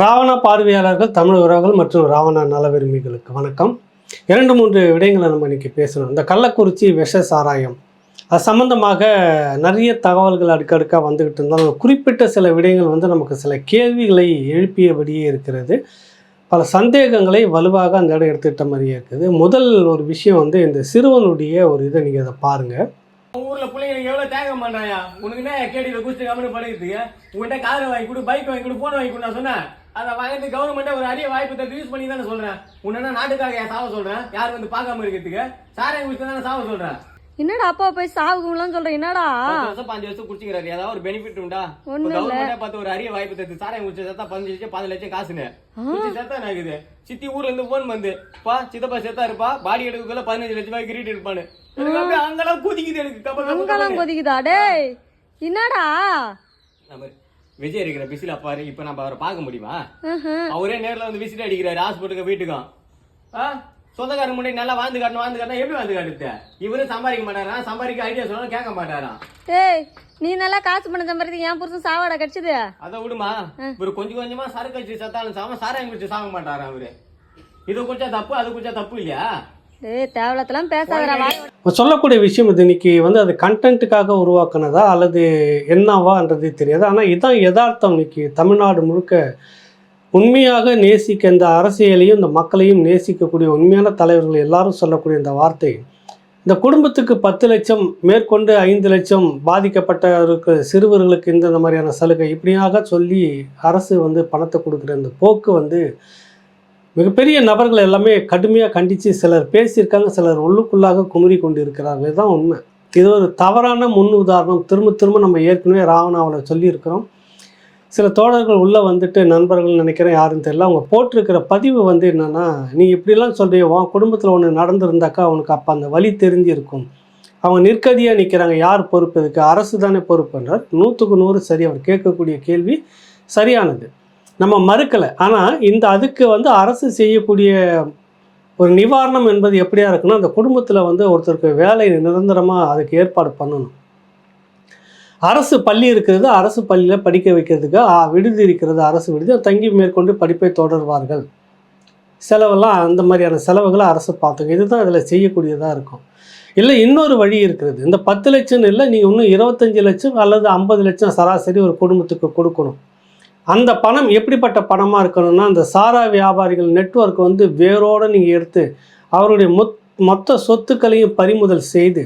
ராவணா பார்வையாளர்கள் தமிழ் உறவுகள் மற்றும் ராவணா நலவிரும்பிகளுக்கு வணக்கம். இரண்டு மூன்று விடயங்களை நம்ம இன்றைக்கி பேசணும். இந்த கள்ளக்குறிச்சி விஷ சாராயம். அது சம்மந்தமாக நிறைய தகவல்கள் அடுக்கடுக்காக வந்துக்கிட்டு இருந்தாலும் குறிப்பிட்ட சில விடயங்கள் வந்து நமக்கு சில கேள்விகளை எழுப்பியபடியே இருக்கிறது. பல சந்தேகங்களை வலுவாக அந்த இடம் எடுத்துக்கிட்ட மாதிரியே இருக்குது. முதல் ஒரு விஷயம் வந்து இந்த சிறுவனுடைய ஒரு இதை நீங்கள் அதை பாருங்கள் உன் ஊர்ல பிள்ளைங்களுக்கு எவ்வளவு தேங்க மாட்டாயா உனக்கு என்ன கேடியில குடிச்சு கம்மனு படுக்கிறதுக்கு? உங்ககிட்ட கார் வாங்கி கொடு பைக் வாங்கி கொடு போன் வாங்கி கொடு நான் சொன்னேன். அதை வாங்கிட்டு கவர்மெண்ட் ஒரு அரிய வாய்ப்பு தட்டு யூஸ் பண்ணி தானே சொல்றேன். உன்ன நாட்டுக்காக சாவ சொல்றேன். யாரும் வந்து பார்க்காம இருக்கிறதுக்கு? சாராயம் குடிச்சு தானே சாவ சொல்றேன். என்னடா அப்பா போய் சாவுக்கும்லாம் சொல்ற? என்னடா? வருஷம் பாஞ்சு வருஷம் குடிச்சிக்கிறாரு. ஏதாவது ஒரு பெனிஃபிட் உண்டா. கவர்மெண்ட் பார்த்து ஒரு அரிய வாய்ப்பு தட்டு சாராயம் குடிச்சு சேர்த்தா பதினஞ்சு லட்சம் பதினஞ்சு லட்சம் காசுன்னு. குடிச்சு சேர்த்தா இருக்குது சித்தி ஊர்ல இருந்து போன் வந்து பா சித்தப்பா சேர்த்தா இருப்பா. பாடி எடுக்கக்குள்ள பதினஞ்சு லட்சம் ரூபாய் கிரீட் இருப்பான்னு அங்கெல்லாம் குதிக்குது எனக்கு. அங்கெல்லாம். கொதிக்குதா? டேய் என்னடா? விஜய் இருக்கிற பிஸில பாரு இப்ப நம்ம அவரை பார்க்க முடியுமா. அவரே நேர்ல வந்து விசிட் அடிக்கிறாரு ஹாஸ்பிட்டலுக்கு வீட்டுக்கும். ஆ? சொந்தக்காரங்க முன்னாடி நல்லா வாழ்ந்து காட்டணும் வாழ்ந்து காட்டணும் எப்படி வாழ்ந்து காட்டுது இவரு சம்பாதிக்க மாட்டாரா? சம்பாதிக்க ஐடியா சொன்னாலும் கேட்க மாட்டாராம் டேய் நீ நல்லா காசு பண்ண சம்பாதிக்க என் புருஷன் சாவாடா கிடைச்சது. அதை விடுமா? இவரு கொஞ்சம் கொஞ்சமா சரக்கு வச்சு சத்தாலும் சாம சாராயம் குடிச்சு சாக மாட்டாரா அவரு? இது குடிச்சா தப்பு அது குடிச்சா தப்பு இல்லையா? தேவலத்தெல்லாம் இப்போ சொல்லக்கூடிய விஷயம் இது இன்னைக்கு வந்து அது கண்டென்ட்டுக்காக உருவாக்குனதா அல்லது என்னவான்றது தெரியாது. ஆனால் இதான் யதார்த்தம். இன்னைக்கு தமிழ்நாடு முழுக்க உண்மையாக நேசிக்க இந்த அரசியலையும் இந்த மக்களையும் நேசிக்கக்கூடிய உண்மையான தலைவர்கள் எல்லாரும் சொல்லக்கூடிய இந்த வார்த்தை இந்த குடும்பத்துக்கு பத்து லட்சம் மேற்கொண்டு ஐந்து லட்சம் பாதிக்கப்பட்டவருக்கு சிறுவர்களுக்கு இந்த மாதிரியான சலுகை இப்படியாக சொல்லி அரசு வந்து பணத்தை கொடுக்குற இந்த போக்கு வந்து மிகப்பெரிய நபர்கள் எல்லாமே கடுமையாக கண்டித்து சிலர் பேசியிருக்காங்க சிலர் உள்ளுக்குள்ளாக குமுறி கொண்டு இருக்கிறார்கள் இதுதான் உண்மை. இது ஒரு தவறான முன் உதாரணம். திரும்ப திரும்ப நம்ம ஏற்கனவே ராவணாவில் சொல்லியிருக்கிறோம். சில தோழர்கள் உள்ளே வந்துட்டு நண்பர்கள் நினைக்கிறேன் யாருன்னு தெரியல. அவங்க போட்டிருக்கிற பதிவு வந்து என்னென்னா நீ இப்படிலாம் சொல்கிறிய உன் குடும்பத்தில் ஒன்று நடந்திருந்தாக்கா அவனுக்கு அப்போ அந்த வழி தெரிஞ்சிருக்கும். அவங்க நிற்கதியாக நிற்கிறாங்க யார் பொறுப்பு இதுக்கு? அரசு தானே பொறுப்புன்றார். நூற்றுக்கு நூறு சரி. அவர் கேட்கக்கூடிய கேள்வி சரியானது. நம்ம மறுக்கலை. ஆனால் இந்த அதுக்கு வந்து அரசு செய்யக்கூடிய ஒரு நிவாரணம் என்பது எப்படியா இருக்குன்னா அந்த குடும்பத்தில் வந்து ஒருத்தருக்கு வேலை நிரந்தரமாக அதுக்கு ஏற்பாடு பண்ணணும். அரசு பள்ளி இருக்கிறது அரசு பள்ளியில் படிக்க வைக்கிறதுக்கு விடுதி இருக்கிறது அரசு விடுதி. தங்கி மேற்கொண்டு படிப்பை தொடர்வார்கள். செலவெல்லாம் அந்த மாதிரியான செலவுகளை அரசு பார்த்துங்க இதுதான் இதில் செய்யக்கூடியதாக இருக்கும். இல்லை இன்னொரு வழி இருக்கிறது. இந்த பத்து லட்சம் இல்லை நீங்கள் இன்னும் இருபத்தஞ்சி லட்சம் அல்லது ஐம்பது லட்சம் சராசரி ஒரு குடும்பத்துக்கு கொடுக்கணும். அந்த பணம் எப்படிப்பட்ட பணமாக இருக்கணும்னா அந்த சாரா வியாபாரிகள் நெட்ஒர்க் வந்து வேரோடு நீங்கள் எடுத்து அவருடைய மொத் மொத்த சொத்துக்களையும் பறிமுதல் செய்து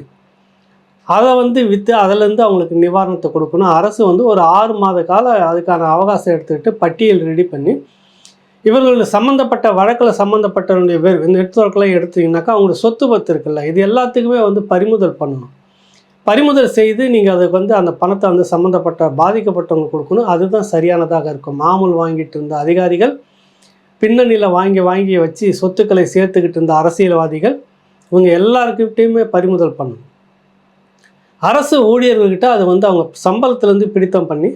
அதை வந்து விற்று அதிலேருந்து அவங்களுக்கு நிவாரணத்தை கொடுக்கணும். அரசு வந்து ஒரு ஆறு மாத கால அதுக்கான அவகாசம் எடுத்துக்கிட்டு பட்டியல் ரெடி பண்ணி இவர்கள் சம்மந்தப்பட்ட வழக்கில் சம்மந்தப்பட்டவருடைய வேறு நெட்வொர்க்லாம் எடுத்தீங்கன்னாக்கா அவங்களுடைய சொத்து பத்து இருக்குல்ல இது எல்லாத்துக்குமே வந்து பறிமுதல் பண்ணணும். பறிமுதல் செய்து நீங்கள் அதுக்கு வந்து அந்த பணத்தை வந்து சம்மந்தப்பட்ட பாதிக்கப்பட்டவங்க கொடுக்கணும். அதுதான் சரியானதாக இருக்கும். மாமூல் வாங்கிட்டு இருந்த அதிகாரிகள் பின்னணியில் வாங்கி வாங்கி வச்சு சொத்துக்களை சேர்த்துக்கிட்டு இருந்த அரசியல்வாதிகள் இவங்க எல்லாருக்கிட்டையுமே பறிமுதல் பண்ணணும். அரசு ஊழியர்கள்கிட்ட அது வந்து அவங்க சம்பளத்துலேருந்து பிடித்தம் பண்ணி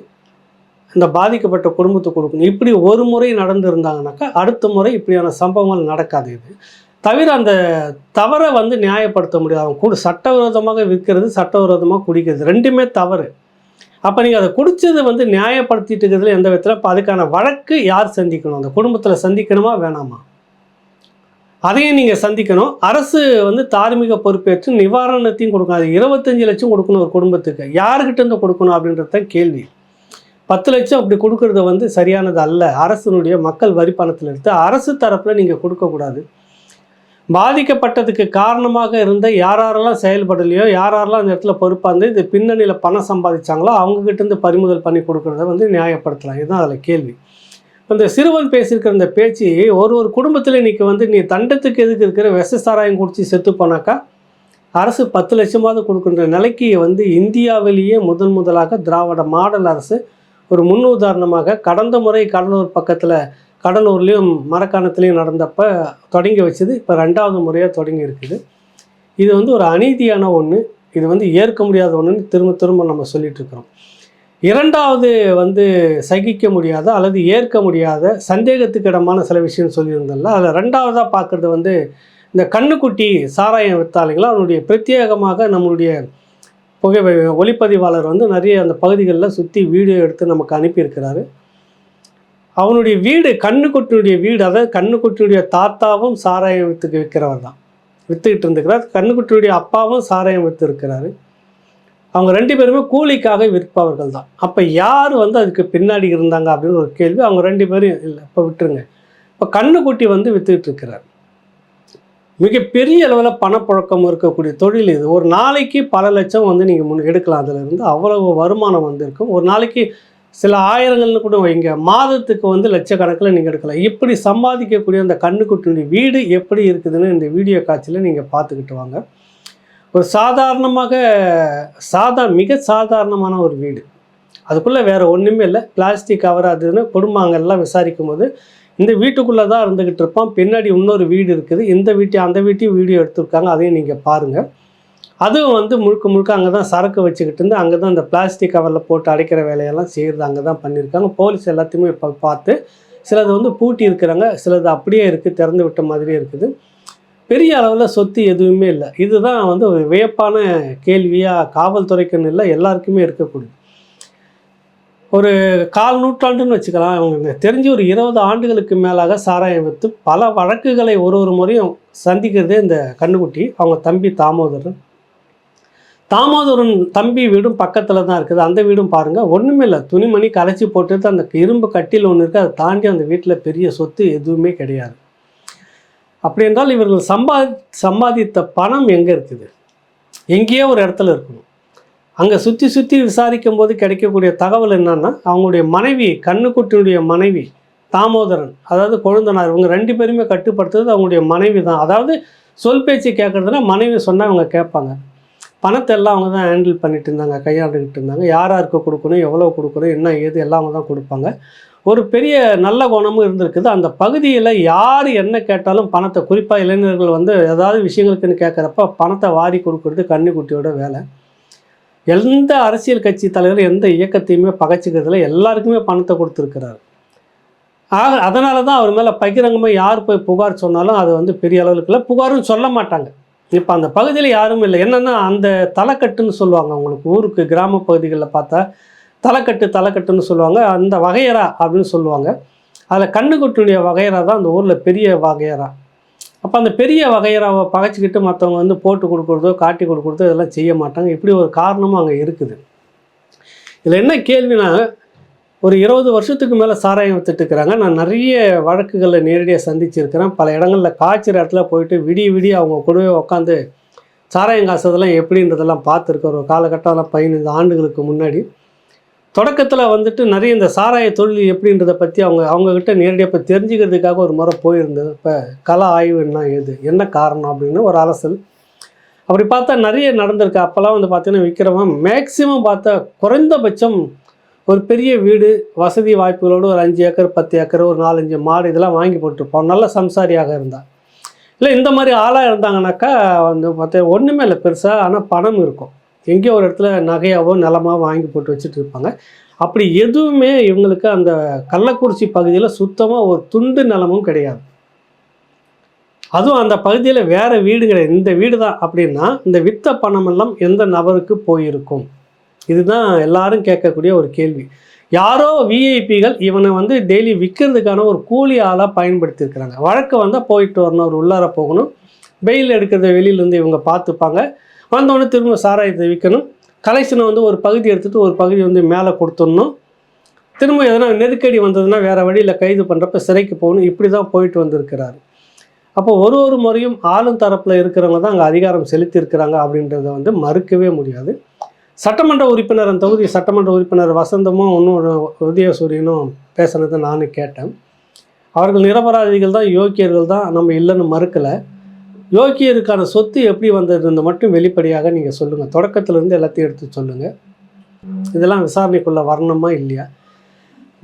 இந்த பாதிக்கப்பட்ட குடும்பத்துக்கு கொடுக்கணும். இப்படி ஒரு முறை நடந்திருந்தாங்கனாக்கா அடுத்த முறை இப்படியான சம்பவங்கள் நடக்காது இது. தவிர அந்த தவறை வந்து நியாயப்படுத்த முடியாது. அவன் கூட சட்டவிரோதமாக விற்கிறது சட்டவிரோதமாக குடிக்கிறது ரெண்டுமே தவறு. அப்போ நீங்கள் அதை குடித்ததை வந்து நியாயப்படுத்திட்டு இருக்கிறதுல எந்த விதத்தில் இப்போ அதுக்கான வழக்கு யார் சந்திக்கணும்? அந்த குடும்பத்தில் சந்திக்கணுமா வேணாமா? அதையும் நீங்கள் சந்திக்கணும். அரசு வந்து தார்மீக பொறுப்பேற்று நிவாரணத்தையும் கொடுக்கணும். அது இருபத்தஞ்சி லட்சம் கொடுக்கணும் ஒரு குடும்பத்துக்கு. யாருக்கிட்ட இருந்து கொடுக்கணும் அப்படின்றது தான் கேள்வி. பத்து லட்சம் அப்படி கொடுக்கறது வந்து சரியானது அல்ல. அரசினுடைய மக்கள் வரி பணத்தில் எடுத்து அரசு தரப்பில் நீங்கள் கொடுக்கக்கூடாது. பாதிக்கப்பட்டதுக்கு காரணமாக இருந்த யாரெல்லாம் செயல்படலையோ யார் யாரெல்லாம் அந்த இடத்துல பொறுப்பாக இருந்து இது பின்னணியில் பணம் சம்பாதிச்சாங்களோ அவங்கக்கிட்டேருந்து பறிமுதல் பண்ணி கொடுக்கறத வந்து நியாயப்படுத்தலாம். இதுதான் அதில் கேள்வி. இந்த சிறுவன் பேசியிருக்கிற இந்த பேச்சு ஒரு ஒரு குடும்பத்தில் இன்னைக்கு வந்து நீ தண்டத்துக்கு எதுக்கு இருக்கிற? விஷ சாராயம் குடித்து செத்து போனாக்கா அரசு பத்து லட்சமாவது கொடுக்கின்ற நிலைக்கு வந்து இந்தியாவிலேயே முதன் முதலாக திராவிட மாடல் அரசு ஒரு முன்னுதாரணமாக கடந்த முறை கடலூர் பக்கத்தில் கடலூர்லேயும் மரக்காணத்துலேயும் நடந்தப்ப தொடங்கி வச்சது இப்போ ரெண்டாவது முறையாக தொடங்கி இருக்குது. இது வந்து ஒரு அநீதியான ஒன்று இது வந்து ஏற்க முடியாத ஒன்றுன்னு திரும்ப திரும்ப நம்ம சொல்லிட்டு இருக்கிறோம். இரண்டாவது வந்து சகிக்க முடியாத அல்லது ஏற்க முடியாத சந்தேகத்துக்கு இடமான சில விஷயம் சொல்லியிருந்தல அதில் ரெண்டாவதாக பார்க்குறது வந்து இந்த கண்ணுக்குட்டி சாராயம் வித்தாளிங்களா அவனுடைய பிரத்யேகமாக நம்மளுடைய புகை ஒளிப்பதிவாளர் வந்து நிறைய அந்த பகுதிகளில் சுற்றி வீடியோ எடுத்து நமக்கு அனுப்பியிருக்கிறாரு. அவனுடைய வீடு கண்ணுக்குட்டியுடைய வீடு அதாவது கண்ணுக்குட்டியுடைய தாத்தாவும் சாராயம் வித்துக்கு விற்கிறவர் தான். விற்றுக்கிட்டு இருந்துக்கிறார் கண்ணுக்குட்டியுடைய அப்பாவும் சாராயம் விற்று இருக்கிறாரு அவங்க ரெண்டு பேருமே கூலிக்காக விற்பவர்கள் தான். அப்போ யார் வந்து அதுக்கு பின்னாடி இருந்தாங்க அப்படின்னு ஒரு கேள்வி. அவங்க ரெண்டு பேரும் இல்லை இப்போ விட்டுருங்க. இப்போ கண்ணுக்குட்டி வந்து விற்றுக்கிட்டு இருக்கிறார். மிகப்பெரிய அளவில் பணப்புழக்கம் இருக்கக்கூடிய தொழில் இது. ஒரு நாளைக்கு பல லட்சம் வந்து நீங்கள் முன் எடுக்கலாம். அதிலிருந்து அவ்வளவு வருமானம் வந்து இருக்கும் ஒரு நாளைக்கு சில ஆயிரங்கள்னு கூட வைங்க. மாதத்துக்கு வந்து லட்சக்கணக்கில் நீங்கள் எடுக்கலாம். இப்படி சம்பாதிக்கக்கூடிய அந்த கண்ணுக்குட்டினுடைய வீடு எப்படி இருக்குதுன்னு இந்த வீடியோ காட்சியில் நீங்கள் பார்த்துக்கிட்டு வாங்க. ஒரு சாதாரணமாக சாதா மிக சாதாரணமான ஒரு வீடு. அதுக்குள்ளே வேறு ஒன்றுமே இல்லை. பிளாஸ்டிக் கவர் அதுன்னு குடும்பங்கள்லாம் விசாரிக்கும் போது இந்த வீட்டுக்குள்ளே தான் இருந்துக்கிட்டு இருப்பான் பின்னாடி இன்னொரு வீடு இருக்குது. இந்த வீட்டையும் அந்த வீட்டையும் வீடியோ எடுத்திருக்காங்க. அதையும் நீங்கள் பாருங்கள் அதுவும் வந்து முழுக்க முழுக்க அங்கே தான் சரக்கு வச்சுக்கிட்டு இருந்து அங்கே தான் இந்த பிளாஸ்டிக் கவரில் போட்டு அடைக்கிற வேலையெல்லாம் செய்கிறது அங்கே தான் பண்ணியிருக்காங்க. போலீஸ் எல்லாத்தையுமே இப்போ பார்த்து சிலது வந்து பூட்டி இருக்கிறாங்க சிலது அப்படியே இருக்குது திறந்து விட்ட மாதிரியே இருக்குது. பெரிய அளவில் சொத்து எதுவுமே இல்லை. இதுதான் வந்து ஒரு வியப்பான கேள்வியாக காவல்துறைக்குன்னு இல்லை எல்லாருக்குமே இருக்கக்கூடியது. ஒரு கால் நூற்றாண்டுன்னு வச்சுக்கலாம் அவங்க தெரிஞ்சு ஒரு இருபது ஆண்டுகளுக்கு மேலாக சாராயம் விற்று பல வழக்குகளை ஒரு ஒரு முறையும் சந்திக்கிறதே இந்த கண்ணுக்குட்டி அவங்க தம்பி தாமோதரன். தாமோதரன் தம்பி வீடும் பக்கத்தில் தான் இருக்குது. அந்த வீடும் பாருங்கள் ஒன்றுமே இல்லை. துணிமணி கலைச்சி போட்டுட்டு அந்த இரும்பு கட்டில் ஒன்று இருக்குது அதை தாண்டி அந்த வீட்டில் பெரிய சொத்து எதுவுமே கிடையாது. அப்படி என்றால் இவர்கள் சம்பா சம்பாதித்த பணம் எங்கே இருக்குது? எங்கேயோ ஒரு இடத்துல இருக்கணும். அங்கே சுற்றி சுற்றி விசாரிக்கும் போது கிடைக்கக்கூடிய தகவல் என்னன்னா அவங்களுடைய மனைவி கண்ணுக்குட்டியுடைய மனைவி தாமோதரன் அதாவது கொழுந்தனார் இவங்க ரெண்டு பேருமே கட்டுப்படுத்துறது அவங்களுடைய மனைவி தான் அதாவது சொல் பேச்சு கேட்குறதுனா மனைவி சொன்னால் அவங்க கேட்பாங்க. பணத்தை எல்லாம் அவங்க தான் ஹேண்டில் பண்ணிட்டு இருந்தாங்க கையாண்டுக்கிட்டு இருந்தாங்க. யார் யாருக்கு கொடுக்கணும் எவ்வளோ கொடுக்கணும் என்ன ஏது எல்லாம் தான் கொடுப்பாங்க. ஒரு பெரிய நல்ல குணமும் இருந்திருக்குது. அந்த பகுதியில் யார் என்ன கேட்டாலும் பணத்தை குறிப்பாக இளைஞர்கள் வந்து ஏதாவது விஷயங்களுக்குன்னு கேட்குறப்ப பணத்தை வாரி கொடுக்கறது கன்னிக்குட்டியோட வேலை. எந்த அரசியல் கட்சி தலைவர் எந்த இயக்கத்தையுமே பகைச்சிக்கிறதுல எல்லாருக்குமே பணத்தை கொடுத்துருக்கிறார். ஆக அதனால தான் அவர் மேலே பகிரங்கமாக யார் போய் புகார் சொன்னாலும் அது வந்து பெரிய அளவுக்கு இல்லை. புகாரும் சொல்ல மாட்டாங்க. இப்போ அந்த பகுதியில் யாரும் இல்லை. என்னென்னா அந்த தலைக்கட்டுன்னு சொல்லுவாங்க. அவங்களுக்கு ஊருக்கு கிராம பகுதிகளில் பார்த்தா தலைக்கட்டு தலைக்கட்டுன்னு சொல்லுவாங்க. அந்த வகையறா அப்படின்னு சொல்லுவாங்க. அதில் கண்ணுக்குட்டினுடைய வகையறா தான் அந்த ஊரில் பெரிய வகையறா. அப்போ அந்த பெரிய வகையறாவை பகைச்சிக்கிட்டு மற்றவங்க வந்து போட்டு கொடுக்குறதோ காட்டி கொடுக்குறதோ இதெல்லாம் செய்ய மாட்டாங்க. இப்படி ஒரு காரணமும் அங்கே இருக்குது. இதில் என்ன கேள்வினா ஒரு இருபது வருஷத்துக்கு மேலே சாராயம் வித்துட்டு இருக்கிறாங்க. நான் நிறைய வழக்குகளை நேரடியாக சந்திச்சிருக்கிறேன். பல இடங்களில் காய்ச்சிற இடத்துல போயிட்டு விடிய விடிய அவங்க கூடவே உட்காந்து சாராயம் காசுறதெல்லாம் எப்படின்றதெல்லாம் பார்த்துருக்கோம் ஒரு காலகட்டம்லாம் பதினைந்து ஆண்டுகளுக்கு முன்னாடி. தொடக்கத்தில் வந்துட்டு நிறைய இந்த சாராய தொழில் எப்படின்றத பற்றி அவங்க அவங்கக்கிட்ட நேரடியாக இப்போ தெரிஞ்சுக்கிறதுக்காக ஒரு முறை போயிருந்தது இப்போ கல ஆய்வுன்னா எது என்ன காரணம் அப்படின்னு ஒரு அலசல் அப்படி பார்த்தா நிறைய நடந்திருக்கு. அப்போல்லாம் வந்து பார்த்திங்கன்னா விற்கிறவன் மேக்சிமம் பார்த்தா குறைந்தபட்சம் ஒரு பெரிய வீடு வசதி வாய்ப்புகளோடு ஒரு அஞ்சு ஏக்கர் பத்து ஏக்கர் ஒரு நாலஞ்சு மாடு இதெல்லாம் வாங்கி போட்டிருப்போம். நல்ல சம்சாரியாக இருந்தால் இல்லை இந்த மாதிரி ஆளாக இருந்தாங்கனாக்கா வந்து பார்த்தா ஒன்றுமே இல்லை பெருசாக ஆனால் பணம் இருக்கும். எங்கேயோ ஒரு இடத்துல நகையாவோ நிலமாக வாங்கி போட்டு வச்சுட்டு இருப்பாங்க. அப்படி எதுவுமே இவங்களுக்கு அந்த கள்ளக்குறிச்சி பகுதியில் சுத்தமாக ஒரு துண்டு நிலமும் கிடையாது. அதுவும் அந்த பகுதியில் வேறு வீடு கிடையாது. இந்த வீடு தான் அப்படின்னா இந்த வித்த பணமெல்லாம் எந்த நபருக்கு போயிருக்கும்? இதுதான் எல்லாரும் கேட்கக்கூடிய ஒரு கேள்வி. யாரோ விஐபிகள் இவனை வந்து டெய்லி விற்கிறதுக்கான ஒரு கூலி ஆளாக பயன்படுத்தியிருக்கிறாங்க. வழக்கு வந்தால் போயிட்டு வரணும் ஒரு உள்ளார போகணும். வெயில் எடுக்கிறத வெளியிலேருந்து இவங்க பார்த்துப்பாங்க. வந்தவொடனே திரும்ப சாராயத்தை விற்கணும் கலெக்ஷனை வந்து ஒரு பகுதி எடுத்துகிட்டு ஒரு பகுதி வந்து மேலே கொடுத்துடணும். திரும்ப எதனா நெருக்கடி வந்ததுன்னா வேறு வழியில் கைது பண்ணுறப்ப சிறைக்கு போகணும். இப்படி தான் போயிட்டு வந்திருக்கிறாரு. அப்போ ஒரு ஒரு முறையும் ஆளும் தரப்பில் இருக்கிறவங்க தான் அங்கே அதிகாரம் செலுத்தியிருக்கிறாங்க அப்படின்றத வந்து மறுக்கவே முடியாது. சட்டமன்ற உறுப்பினர் அந்த தொகுதி சட்டமன்ற உறுப்பினர் வசந்தமும் இன்னும் உதயசூரியனும் பேசுனதை நானும் கேட்டேன். அவர்கள் நிரபராதிகள் தான் யோக்கியர்கள் தான் நம்ம இல்லைன்னு மறுக்கலை. யோக்கியருக்கான சொத்து எப்படி வந்ததுன்னு மட்டும் வெளிப்படையாக நீங்கள் சொல்லுங்கள் தொடக்கத்திலேருந்து எல்லாத்தையும் எடுத்து சொல்லுங்கள் இதெல்லாம் விசாரணைக்குள்ளே வரணுமா இல்லையா?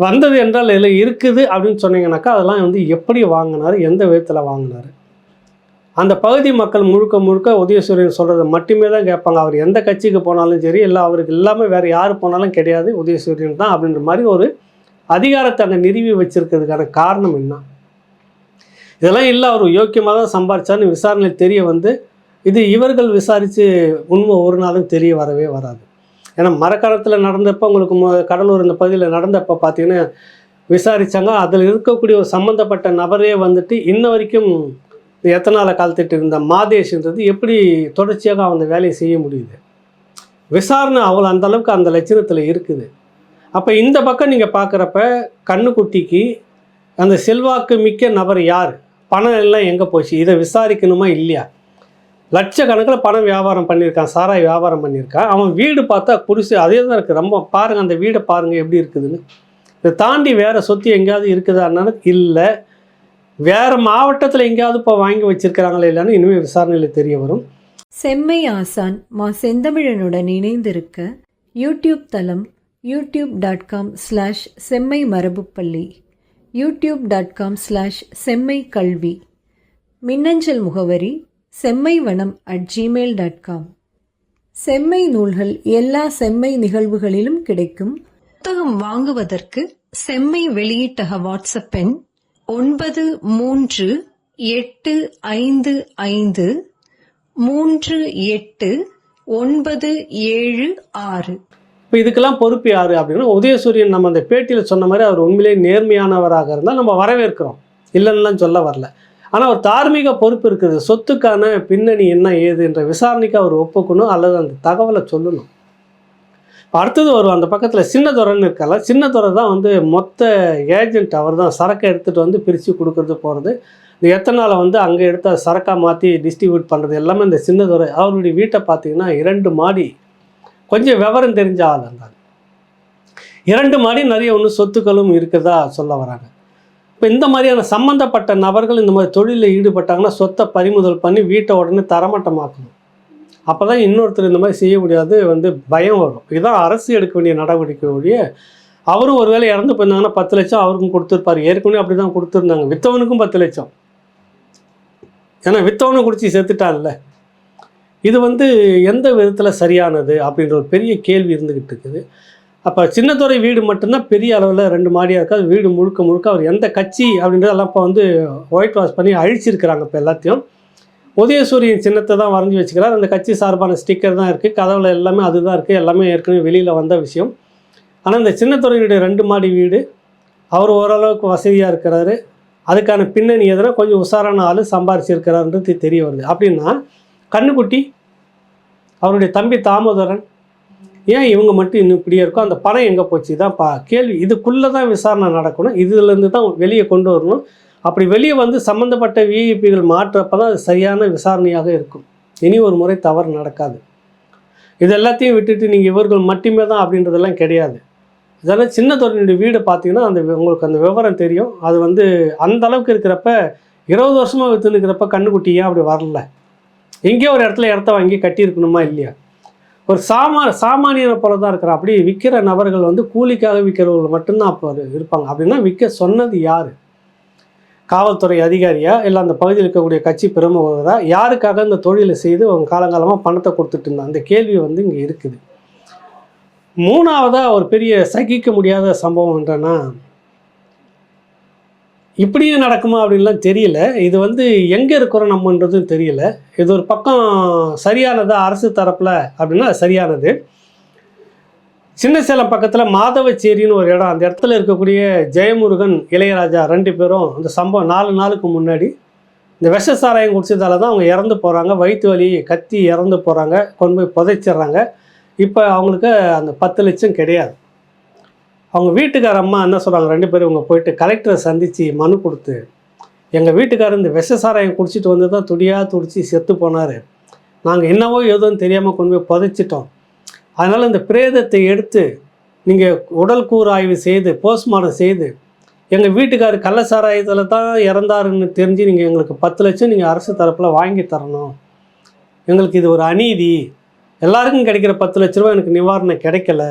வந்தது என்றால் இல்லை இருக்குது அப்படின்னு சொன்னீங்கன்னாக்கா அதெல்லாம் வந்து எப்படி வாங்கினார் எந்த விதத்தில் வாங்கினார்? அந்த பகுதி மக்கள் முழுக்க முழுக்க உதயசூரியன் சொல்கிறத மட்டுமே தான் கேட்பாங்க. அவர் எந்த கட்சிக்கு போனாலும் சரி இல்லை அவருக்கு இல்லாமல் வேறு யார் போனாலும் கிடையாது. உதயசூரியன் தான் அப்படின்ற மாதிரி ஒரு அதிகாரத்தை அங்கே நிறுவி வச்சுருக்கிறதுக்கான காரணம் என்ன? இதெல்லாம் இல்லை அவர் யோக்கியமாக தான் சம்பாரிச்சான்னு விசாரணையில் தெரிய வந்து இது இவர்கள் விசாரித்து உண்மை ஒரு நாளும் தெரிய வரவே வராது. ஏன்னா மரக்காலத்தில் நடந்தப்போ உங்களுக்கு கடலூர் இந்த பகுதியில் நடந்தப்போ பார்த்தீங்கன்னா விசாரித்தாங்க அதில் இருக்கக்கூடிய ஒரு சம்மந்தப்பட்ட நபரே வந்துட்டு இன்ன வரைக்கும் எத்தனால காலத்திட்டு இருந்த மாதேஷ்ன்றது எப்படி தொடர்ச்சியாக அவன் அந்த வேலையை செய்ய முடியுது? விசாரணை அவ்வளோ அந்த அளவுக்கு அந்த லட்சணத்தில் இருக்குது. அப்போ இந்த பக்கம் நீங்கள் பார்க்குறப்ப கண்ணுக்குட்டிக்கு அந்த செல்வாக்கு மிக்க நபர் யார்? பணம் எல்லாம் எங்கே போச்சு? இதை விசாரிக்கணுமா இல்லையா? லட்சக்கணக்கில் பணம் வியாபாரம் பண்ணியிருக்கான் சாராய் வியாபாரம் பண்ணியிருக்கான் அவன் வீடு பார்த்தா குடிசை அதே தான் இருக்குது ரொம்ப பாருங்கள் அந்த வீடை பாருங்கள் எப்படி இருக்குதுன்னு. இதை தாண்டி வேறு சொத்து எங்கேயாவது இருக்குதான்னு இல்லை வேறு மாவட்டத்தில் எங்கேயாவது இப்போ வாங்கி வச்சிருக்கிறாங்களா இல்லைன்னு இனிமேல் விசாரணையில் தெரிய வரும். செம்மை ஆசான் மா செந்தமிழனுடன் இணைந்திருக்க யூடியூப் தளம் யூடியூப் டாட் காம் ஸ்லாஷ் செம்மை மரபுப்பள்ளி யூடியூப் டாட் காம் ஸ்லாஷ் செம்மை கல்வி மின்னஞ்சல் முகவரி செம்மை வனம் அட் ஜிமெயில் டாட் காம். செம்மை நூல்கள் எல்லா செம்மை நிகழ்வுகளிலும் கிடைக்கும். புத்தகம் வாங்குவதற்கு செம்மை வெளியீட்டக வாட்ஸ்அப் எண் ஒன்பது மூன்று எட்டு ஐந்து ஐந்து மூன்று எட்டு ஒன்பது ஏழு ஆறு. இப்போ இதுக்கெல்லாம் பொறுப்பு யார் அப்படின்னா உதயசூரியன் நம்ம அந்த பேட்டியில் சொன்ன மாதிரி அவர் உண்மையிலேயே நேர்மையானவராக இருந்தால் நம்ம வரவேற்கிறோம். இல்லைன்னுலாம் சொல்ல வரல. ஆனால் ஒரு தார்மீக பொறுப்பு இருக்குது. சொத்துக்கான பின்னணி என்ன ஏது என்ற விசாரணைக்கு அவர் ஒப்புக்கணும் அல்லது அந்த தகவலை சொல்லணும். அடுத்தது வரும் அந்த பக்கத்தில் சின்னதுரைன்னு இருக்கல சின்னதுரை தான் வந்து மொத்த ஏஜென்ட் அவர் தான் சரக்கை எடுத்துகிட்டு வந்து பிரித்து கொடுக்கறது போகிறது இந்த எத்தனால வந்து அங்கே எடுத்து அதை சரக்காக மாற்றி டிஸ்ட்ரிபியூட் பண்ணுறது எல்லாமே இந்த சின்னதுரை அவருடைய வீட்டை பார்த்தீங்கன்னா இரண்டு மாடி. கொஞ்சம் விவரம் தெரிஞ்ச ஆள் இருந்தாங்க இரண்டு மாடி நிறைய ஒன்று சொத்துக்களும் இருக்குதா சொல்ல வராங்க. இப்போ இந்த மாதிரியான சம்மந்தப்பட்ட நபர்கள் இந்த மாதிரி தொழிலில் ஈடுபட்டாங்கன்னா சொத்தை பறிமுதல் பண்ணி வீட்டை உடனே தரமட்டமாக்கணும். அப்போ தான் இன்னொருத்தர் இந்த மாதிரி செய்ய முடியாது வந்து பயம் வரும். இதுதான் அரசு எடுக்க வேண்டிய நடவடிக்கை ஒழிய அவரும் ஒருவேளை இறந்து போயிருந்தாங்கன்னா பத்து லட்சம் அவருக்கும் கொடுத்துருப்பாரு. ஏற்கனவே அப்படி தான் கொடுத்துருந்தாங்க. வித்தவனுக்கும் பத்து லட்சம். ஏன்னா வித்தவனும் குடிச்சு செத்துட்டான்ல. இது வந்து எந்த விதத்தில் சரியானது அப்படின்ற ஒரு பெரிய கேள்வி இருந்துக்கிட்டு இருக்குது. அப்போ சின்னத்துறை வீடு மட்டும்தான் பெரிய அளவில் ரெண்டு மாடியாக இருக்காது வீடு முழுக்க முழுக்க அவர் எந்த கட்சி அப்படின்றதெல்லாம் இப்போ வந்து ஒயிட் வாஷ் பண்ணி அழிச்சிருக்கிறாங்க இப்போ எல்லாத்தையும். உதயசூரியன் சின்னத்தை தான் வரைஞ்சி வச்சுக்கிறார். அந்த கட்சி சார்பான ஸ்டிக்கர் தான் இருக்குது கதவில் எல்லாமே அதுதான் இருக்குது எல்லாமே ஏற்கனவே வெளியில் வந்த விஷயம். ஆனால் இந்த சின்னத்துறையினுடைய ரெண்டு மாடி வீடு அவர் ஓரளவுக்கு வசதியாக இருக்கிறாரு. அதுக்கான பின்னணி எதுனா கொஞ்சம் உஷாரான ஆள் சம்பாரிச்சிருக்கிறாருன்றது தெரிய வருது. அப்படின்னா கண்ணுக்குட்டி அவருடைய தம்பி தாமோதரன் ஏன் இவங்க மட்டும் இன்னும் இப்படியே இருக்கோ அந்த பணம் எங்கே போச்சு? தான் பா கேள்வி. இதுக்குள்ளே தான் விசாரணை நடக்கணும். இதுலேருந்து தான் வெளியே கொண்டு வரணும். அப்படி வெளியே வந்து சம்மந்தப்பட்ட விஐபிகள் மாற்றப்போ தான் அது சரியான விசாரணையாக இருக்கும். இனி ஒரு முறை தவறு நடக்காது. இது எல்லாத்தையும் விட்டுட்டு நீங்கள் இவர்கள் மட்டுமே தான் அப்படின்றதெல்லாம் கிடையாது. இதெல்லாம் சின்ன தொழிலுடைய வீடு பார்த்தீங்கன்னா அந்த உங்களுக்கு அந்த விவரம் தெரியும். அது வந்து அந்த அளவுக்கு இருக்கிறப்ப இருபது வருஷமாக விற்றுனுக்கிறப்ப கண்ணுக்குட்டி ஏன் அப்படி வரல? எங்கேயோ ஒரு இடத்துல இடத்த வாங்கி கட்டியிருக்கணுமா இல்லையா? ஒரு சாமா சாமானியனை போல தான் இருக்கிறான் அப்படி விற்கிற நபர்கள் வந்து கூலிக்காக விற்கிறவர்கள் மட்டும்தான் அப்போ இருப்பாங்க. அப்படின்னா விற்க சொன்னது யார்? காவல்துறை அதிகாரியா? இல்லை அந்த பகுதியில் இருக்கக்கூடிய கட்சி பிரமுகரா? யாருக்காக இந்த தொழிலை செய்து அவங்க காலங்காலமாக பணத்தை கொடுத்துட்டு இருந்தான் அந்த கேள்வி வந்து இங்கே இருக்குது. மூணாவதாக ஒரு பெரிய சகிக்க முடியாத சம்பவம் என்றன்னா இப்படியும் நடக்குமா அப்படின்லாம் தெரியல. இது வந்து எங்கே இருக்கிறோம் நம்மன்றதும் தெரியல. இது ஒரு பக்கம் சரியானதா அரசு தரப்பில் அப்படின்னா சரியானது. சின்ன சேலம் பக்கத்தில் மாதவச்சேரின்னு ஒரு இடம். அந்த இடத்துல இருக்கக்கூடிய ஜெயமுருகன் இளையராஜா ரெண்டு பேரும் அந்த சம்பவம் நாலு நாளுக்கு முன்னாடி இந்த விஷ சாராயம் குடிச்சதால தான் அவங்க இறந்து போகிறாங்க வயிற்று வலி கத்தி இறந்து போகிறாங்க கொண்டு போய் புதைச்சிடுறாங்க. இப்போ அவங்களுக்கு அந்த பத்து லட்சம் கிடையாது. அவங்க வீட்டுக்கார அம்மா என்ன சொல்கிறாங்க ரெண்டு பேரும் இவங்க போயிட்டு கலெக்டரை சந்தித்து மனு கொடுத்து எங்கள் வீட்டுக்காரர் இந்த விஷ சாராயம் குடிச்சிட்டு வந்து தான் துடியாக துடிச்சு செத்து போனார். நாங்கள் என்னவோ எதுவும் தெரியாமல் கொண்டு போய் புதைச்சிட்டோம். அதனால் இந்த பிரேதத்தை எடுத்து நீங்கள் உடல் கூறு ஆய்வு செய்து போஸ்ட்மார்ட்டம் செய்து எங்கள் வீட்டுக்கார் கள்ள சாராயத்தில் தான் இறந்தாருன்னு தெரிஞ்சு நீங்கள் எங்களுக்கு பத்து லட்சம் நீங்கள் அரசு தரப்பில் வாங்கி தரணும். எங்களுக்கு இது ஒரு அநீதி. எல்லாருக்கும் கிடைக்கிற பத்து லட்ச ரூபா எனக்கு நிவாரணம் கிடைக்கல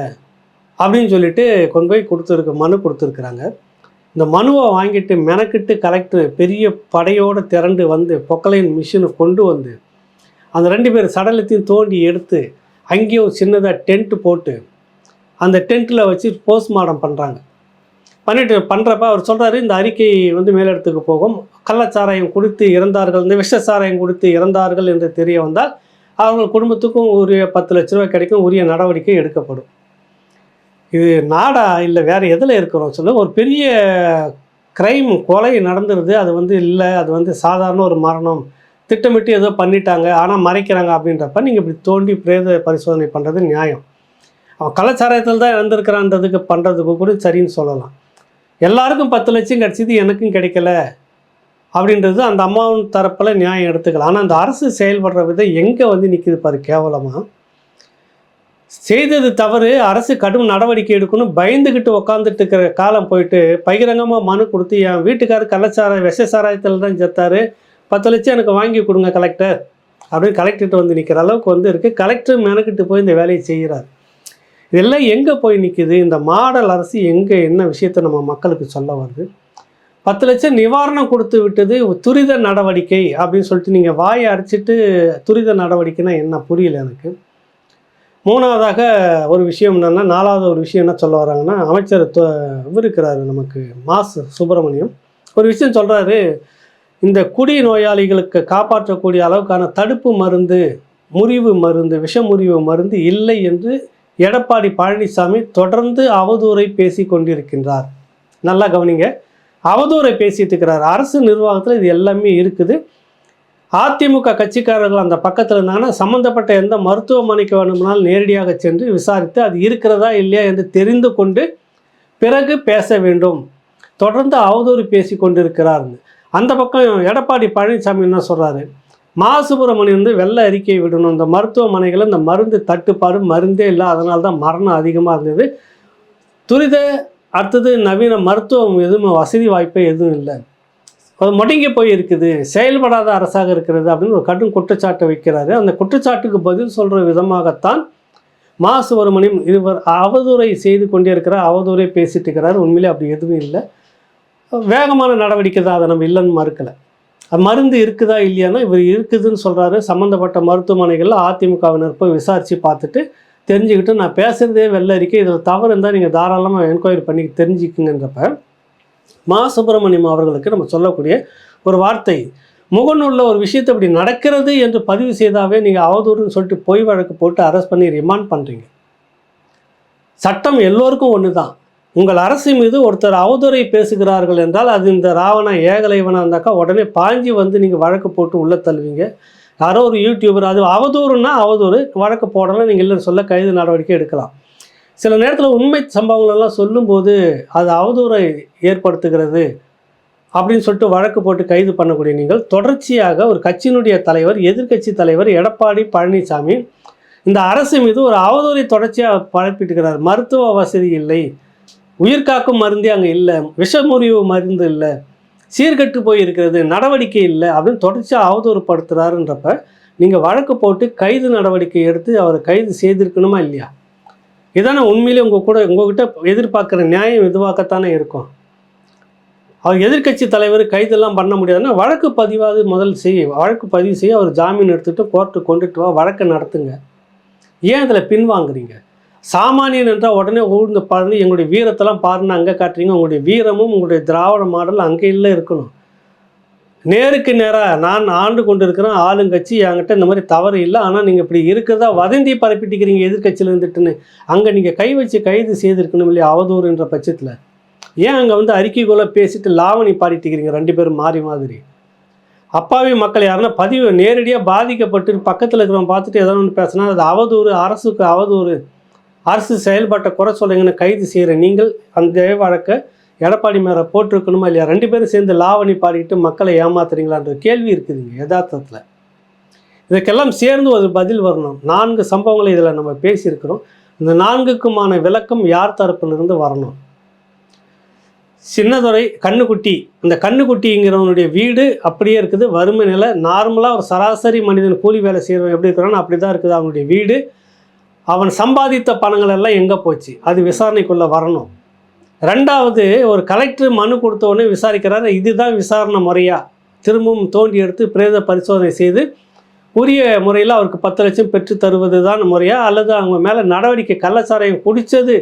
அப்படின்னு சொல்லிட்டு கொண்டு போய் கொடுத்துருக்கு மனு கொடுத்துருக்குறாங்க. இந்த மனுவை வாங்கிட்டு மெனக்கிட்டு கலெக்டர் பெரிய படையோடு திரண்டு வந்து பொக்கலைன் மிஷினை கொண்டு வந்து அந்த ரெண்டு பேர் சடலத்தையும் தோண்டி எடுத்து அங்கேயே ஒரு சின்னதாக டென்ட்டு போட்டு அந்த டென்ட்டில் வச்சு போஸ்ட்மார்ட்டம் பண்ணுறாங்க பண்ணிட்டு பண்ணுறப்ப அவர் சொல்கிறாரு இந்த அறிக்கை வந்து மேலிடத்துக்கு போகும். கள்ளச்சாராயம் கொடுத்து இறந்தார்கள் இந்த விஷ சாராயம் கொடுத்து இறந்தார்கள் என்று தெரிய வந்தால் அவர்கள் குடும்பத்துக்கும் உரிய பத்து லட்ச ரூபாய் கிடைக்கும் உரிய நடவடிக்கை எடுக்கப்படும். இது நாடா இல்லை வேறு எதில் இருக்கிறோம் சொல்ல? ஒரு பெரிய க்ரைம் கொலை நடந்துருது. அது வந்து இல்லை அது வந்து சாதாரண ஒரு மரணம். திட்டமிட்டு ஏதோ பண்ணிட்டாங்க ஆனால் மறைக்கிறாங்க அப்படின்றப்ப நீங்கள் இப்படி தோண்டி பிரேத பரிசோதனை பண்ணுறது நியாயம். அவன் கலாச்சாரத்தில் தான் இறந்துருக்கிறான்றதுக்கு பண்ணுறதுக்கு கூட சரின்னு சொல்லலாம். எல்லாருக்கும் பத்து லட்சம் கிடச்சிது எனக்கும் கிடைக்கல அப்படின்றது அந்த அம்மாவின் தரப்பில் நியாயம் எடுத்துக்கலாம். ஆனால் அந்த அரசு செயல்படுற விதம் எங்கே வந்து நிற்கிது பாரு கேவலமாக செய்தது தவறு அரசு கடும் நடவடிக்கை எடுக்கணும் பயந்துக்கிட்டு உக்காந்துட்டு இருக்கிற காலம் போயிட்டு பகிரங்கமாக மனு கொடுத்து என் வீட்டுக்காரர் கலாச்சார விஷ சாராயத்தில் தான் செத்தார். பத்து லட்சம் எனக்கு வாங்கி கொடுங்க கலெக்டர் அப்படின்னு கலெக்டர்கிட்ட வந்து நிற்கிற அளவுக்கு வந்து இருக்குது கலெக்டர் மெனக்கிட்டு போய் இந்த வேலையை செய்கிறார். இதெல்லாம் எங்கே போய் நிற்குது இந்த மாடல் அரசு எங்கே என்ன விஷயத்தை நம்ம மக்களுக்கு சொல்ல வருது? பத்து லட்சம் நிவாரணம் கொடுத்து விட்டது துரித நடவடிக்கை அப்படின்னு சொல்லிட்டு நீங்கள் வாயை அரைச்சிட்டு துரித நடவடிக்கைனா என்ன? புரியல எனக்கு. மூணாவதாக ஒரு விஷயம் என்னென்னா நாலாவது ஒரு விஷயம் என்ன சொல்ல வராங்கன்னா அமைச்சர் இவர் இருக்கிறாரு நமக்கு மாஸ் சுப்பிரமணியம். ஒரு விஷயம் சொல்கிறாரு இந்த குடி நோயாளிகளுக்கு காப்பாற்றக்கூடிய அளவுக்கான தடுப்பு மருந்து முறிவு மருந்து விஷமுறிவு மருந்து இல்லை என்று எடப்பாடி பழனிசாமி தொடர்ந்து அவதூறை பேசி கொண்டிருக்கின்றார். நல்லா கவனிங்க. அவதூறை பேசிட்டு இருக்கிறார். அரசு நிர்வாகத்தில் இது எல்லாமே இருக்குது. அதிமுக கட்சிக்காரர்கள் அந்த பக்கத்தில் இருந்தாங்கன்னா சம்மந்தப்பட்ட எந்த மருத்துவமனைக்கு வேணும்னாலும் நேரடியாக சென்று விசாரித்து அது இருக்கிறதா இல்லையா என்று தெரிந்து கொண்டு பிறகு பேச வேண்டும். தொடர்ந்து அவதூறு பேசி கொண்டிருக்கிறார். அந்த பக்கம் எடப்பாடி பழனிசாமி என்ன சொல்கிறாரு மா வந்து வெள்ளை அறிக்கை விடணும். இந்த மருத்துவமனைகளில் இந்த மருந்து தட்டுப்பாடு மருந்தே இல்லை. அதனால தான் மரணம் அதிகமாக இருந்தது. துரித அடுத்தது நவீன மருத்துவம் எதுவும் வசதி வாய்ப்பே எதுவும் இல்லை. அது முடங்கி போய் இருக்குது செயல்படாத அரசாக இருக்கிறது அப்படின்னு ஒரு கடும் குற்றச்சாட்டை வைக்கிறாரு. அந்த குற்றச்சாட்டுக்கு பதில் சொல்கிற விதமாகத்தான் மா சுப்பிரமணியம் இவர் அவதூறை செய்து கொண்டே இருக்கிறார். அவதூறை பேசிட்டு இருக்கிறார். உண்மையிலே அப்படி எதுவும் இல்லை. வேகமான நடவடிக்கை தான் அதை நம்ம இல்லைன்னு மறுக்கலை. அது மருந்து இருக்குதா இல்லையானா இவர் இருக்குதுன்னு சொல்கிறாரு சம்மந்தப்பட்ட மருத்துவமனைகளில் அதிமுகவினர் போய் விசாரித்து பார்த்துட்டு தெரிஞ்சுக்கிட்டு நான் பேசுகிறதே வெள்ளை அறிக்கை இதில் தவறு இருந்தால் நீங்கள் தாராளமாக என்கொயரி பண்ணி தெரிஞ்சுக்குங்கன்றப்ப மா. சுப்பிரமணியம் அவர்களுக்கு நம்ம சொல்லக்கூடிய ஒரு வார்த்தை முகநூலில் ஒரு விஷயத்தை இப்படி நடக்கிறது என்று பதிவு செய்தாவே நீங்கள் அவதூறுன்னு சொல்லிட்டு பொய் வழக்கு போட்டு அரெஸ்ட் பண்ணி ரிமாண்ட் பண்ணுறீங்க சட்டம் எல்லோருக்கும் ஒன்று தான் உங்கள் அரசு மீது ஒருத்தர் அவதூறை பேசுகிறார்கள் என்றால் அது இந்த ராவணா ஏகலைவனா இருந்தாக்கா உடனே பாஞ்சி வந்து நீங்கள் வழக்கு போட்டு உள்ளே தள்ளுவீங்க. யாரோ ஒரு யூடியூபர் அது அவதூறுனா அவதூறு வழக்கு போடலாம் நீங்கள் இல்லைன்னு சொல்ல கைது நடவடிக்கை எடுக்கலாம். சில நேரத்தில் உண்மை சம்பவங்களெல்லாம் சொல்லும்போது அது அவதூறை ஏற்படுத்துகிறது அப்படின்னு சொல்லிட்டு வழக்கு போட்டு கைது பண்ணக்கூடிய நீங்கள் தொடர்ச்சியாக ஒரு கட்சியினுடைய தலைவர் எதிர்க்கட்சி தலைவர் எடப்பாடி பழனிசாமி இந்த அரசு மீது ஒரு அவதூறை தொடர்ச்சியாக பழப்பிட்டுக்கிறார் மருத்துவ வசதி இல்லை. உயிர்காக்கும் மருந்தே அங்கே இல்லை. விஷமுறிவு மருந்து இல்லை. சீர்கெட்டு போய் இருக்கிறது நடவடிக்கை இல்லை அப்படின்னு தொடர்ச்சியாக அவதூறுப்படுத்துகிறாருன்றப்ப நீங்கள் வழக்கு போட்டு கைது நடவடிக்கை எடுத்து அவரை கைது செய்திருக்கணுமா இல்லையா? இதானே உண்மையிலே உங்கள் கூட உங்ககிட்ட எதிர்பார்க்குற நியாயம் இதுவாகத்தானே இருக்கும். அவர் எதிர்க்கட்சி தலைவர் கைதெல்லாம் பண்ண முடியாதுன்னா வழக்கு பதிவாது முதல் செய்ய வழக்கு பதிவு செய்ய அவர் ஜாமீன் எடுத்துகிட்டு கோர்ட்டு கொண்டுட்டு வா வழக்கை நடத்துங்க. ஏன் அதில் பின்வாங்குறீங்க? சாமானியன் என்றால் உடனே ஊழ்ந்து பாருங்க எங்களுடைய வீரத்தெல்லாம் பாருன்னு அங்கே காட்டுறீங்க. உங்களுடைய வீரமும் உங்களுடைய திராவிட மாடல் அங்கே இல்லை இருக்கணும். நேருக்கு நேராக நான் ஆண்டு கொண்டு இருக்கிறேன் ஆளுங்கட்சி என்கிட்ட இந்த மாதிரி தவறு இல்லை. ஆனால் நீங்கள் இப்படி இருக்கிறதா வதந்தி பரப்பிட்டுக்கிறீங்க எதிர்கட்சியில் இருந்துட்டுன்னு. அங்கே நீங்கள் கை வச்சு கைது செய்திருக்கணும் இல்லையா அவதூறுன்ற பட்சத்தில். ஏன் அங்கே வந்து அறிக்கைக்குள்ளே பேசிட்டு லாவணி பாடிட்டுக்கிறீங்க ரெண்டு பேரும் மாறி மாதிரி? அப்பாவி மக்கள் யாருன்னா பதிவு நேரடியாக பாதிக்கப்பட்டு பக்கத்தில் இருக்கிறவங்க பார்த்துட்டு எதாவது ஒன்று பேசினா அது அவதூறு அரசுக்கு அவதூறு. அரசு செயல்பாட்டை குறை சொல்லுங்கன்னு கைது செய்கிற நீங்கள் அந்த வழக்கை எடப்பாடி மேலே போட்டிருக்கணுமா இல்லையா? ரெண்டு பேரும் சேர்ந்து லாவணி பாடிக்கிட்டு மக்களை ஏமாத்துறீங்களான்ற கேள்வி இருக்குதுங்க யதார்த்தத்தில். இதுக்கெல்லாம் சேர்ந்து ஒரு பதில் வரணும். நான்கு சம்பவங்களை இதில் நம்ம பேசியிருக்கிறோம். இந்த நான்குக்குமான விளக்கம் யார் தரப்பிலிருந்து வரணும்? சின்னதுரை கண்ணுக்குட்டி. அந்த கண்ணுக்குட்டிங்கிறவனுடைய வீடு அப்படியே இருக்குது. வறுமை நிலை. நார்மலாக ஒரு சராசரி மனிதன் கூலி வேலை செய்கிறவன் எப்படி இருக்கிறானோ அப்படி தான் இருக்குது அவனுடைய வீடு. அவன் சம்பாதித்த பணங்கள் எல்லாம் எங்கே போச்சு? அது விசாரணைக்குள்ளே வரணும். ரெண்டாவது ஒரு கலெக்டர் மனு கொடுத்தவொடனே விசாரிக்கிறாரு இதுதான் விசாரணை முறையாக திரும்பவும் தோண்டி எடுத்து பிரேத பரிசோதனை செய்து உரிய முறையில் அவருக்கு பத்து லட்சம் பெற்று தருவது தான் முறையாக அல்லது அவங்க மேலே நடவடிக்கை கள்ளச்சாராயம் குடித்தது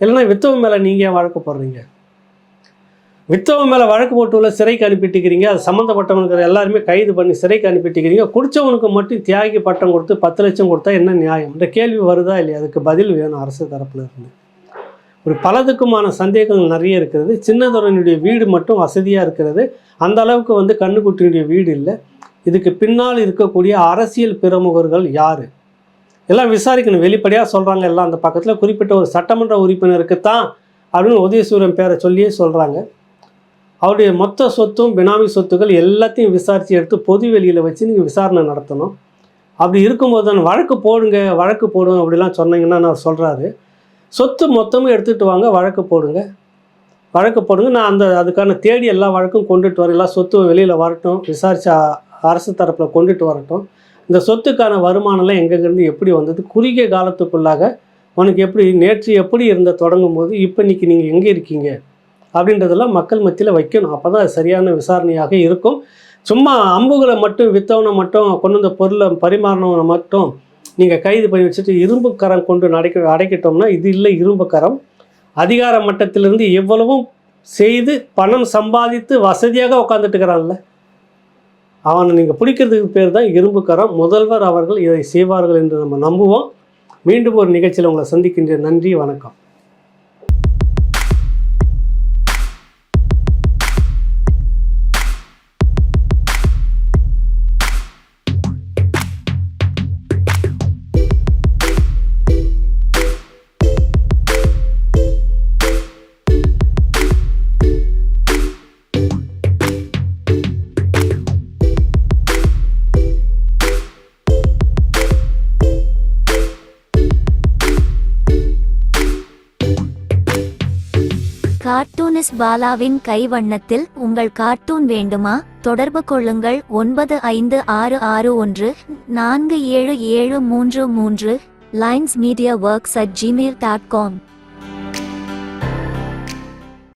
இல்லைன்னா வித்தவன் மேலே நீங்கள் வழக்கப்படுறீங்க வழக்கு போடுறீங்க? வித்தவன் மேலே வழக்கு போட்டு உள்ள சிறைக்கு அனுப்பிட்டுக்கிறீங்க அது சம்மந்தப்பட்டவனுக்கு எல்லாருமே கைது பண்ணி சிறைக்கு அனுப்பிட்டுக்கிறீங்க குடித்தவனுக்கு மட்டும் தியாகி பட்டம் கொடுத்து பத்து லட்சம் கொடுத்தா என்ன நியாயம்? இந்த கேள்வி வருதா இல்லையா? அதுக்கு பதில் வேணும் அரசு தரப்பில் இருந்து. ஒரு பலதுக்குமான சந்தேகங்கள் நிறைய இருக்கிறது. சின்னதுரனுடைய வீடு மட்டும் வசதியாக இருக்கிறது. அந்த அளவுக்கு வந்து கண்ணுக்குட்டியினுடைய வீடு இல்லை. இதுக்கு பின்னால் இருக்கக்கூடிய அரசியல் பிரமுகர்கள் யார்? எல்லாம் விசாரிக்கணும். வெளிப்படையாக சொல்கிறாங்க எல்லாம் அந்த பக்கத்தில். குறிப்பிட்ட ஒரு சட்டமன்ற உறுப்பினருக்கு தான் அப்படின்னு உதயசூரியன் பேரை சொல்லியே சொல்கிறாங்க அவருடைய மொத்த சொத்தும் பினாமி சொத்துக்கள் எல்லாத்தையும் விசாரித்து எடுத்து பொது வெளியில் வச்சு நீங்கள் விசாரணை நடத்தணும். அப்படி இருக்கும்போது தான் வழக்கு போடுங்க வழக்கு போடுங்க அப்படிலாம் சொன்னீங்கன்னா நான் சொல்கிறாரு சொத்து மொத்தமும் எடுத்துகிட்டு வாங்க வழக்கு போடுங்க. வழக்கு போடுங்க நான் அந்த அதுக்கான தேடி எல்லா வழக்கும் கொண்டுட்டு வரேன். எல்லா சொத்தும் வெளியில் வரட்டும் விசாரித்து அரசு தரப்பில் கொண்டுட்டு வரட்டும். இந்த சொத்துக்கான வருமானம்லாம் எங்கேருந்து எப்படி வந்தது? குறுகிய காலத்துக்குள்ளாக உனக்கு எப்படி நேற்று எப்படி இருந்த தொடங்கும் போது இப்போ இன்றைக்கி நீங்கள் எங்கே இருக்கீங்க? அப்படின்றதெல்லாம் மக்கள் மத்தியில் வைக்கணும். அப்போ தான் சரியான விசாரணையாக இருக்கும். சும்மா அம்புகளை மட்டும் விற்றவனை மட்டும் கொண்டு வந்த பொருளை பரிமாறினவனை மட்டும் நீங்கள் கைது பண்ணி வச்சுட்டு இரும்பு கரம் கொண்டு அடைக்க அடைக்கிட்டோம்னா இது இல்லை இரும்பு கரம். அதிகார மட்டத்திலிருந்து எவ்வளவும் செய்து பணம் சம்பாதித்து வசதியாக உட்காந்துட்டு இருக்கிறான்ல. அவனை நீங்கள் பிடிக்கிறதுக்கு பேர் தான் இரும்பு கரம். முதல்வர் அவர்கள் இதை செய்வார்கள் என்று நம்ம நம்புவோம். மீண்டும் ஒரு நிகழ்ச்சியில் உங்களை சந்திக்கின்ற நன்றி வணக்கம். பாலாவின் கைவண்ணத்தில் உங்கள் கார்ட்டூன் வேண்டுமா? தொடர்பு கொள்ளுங்கள். ஒன்பது ஐந்து ஆறு ஆறு ஒன்று நான்கு ஏழு ஏழு மூன்று மூன்று. Lines media works at Gmail dot com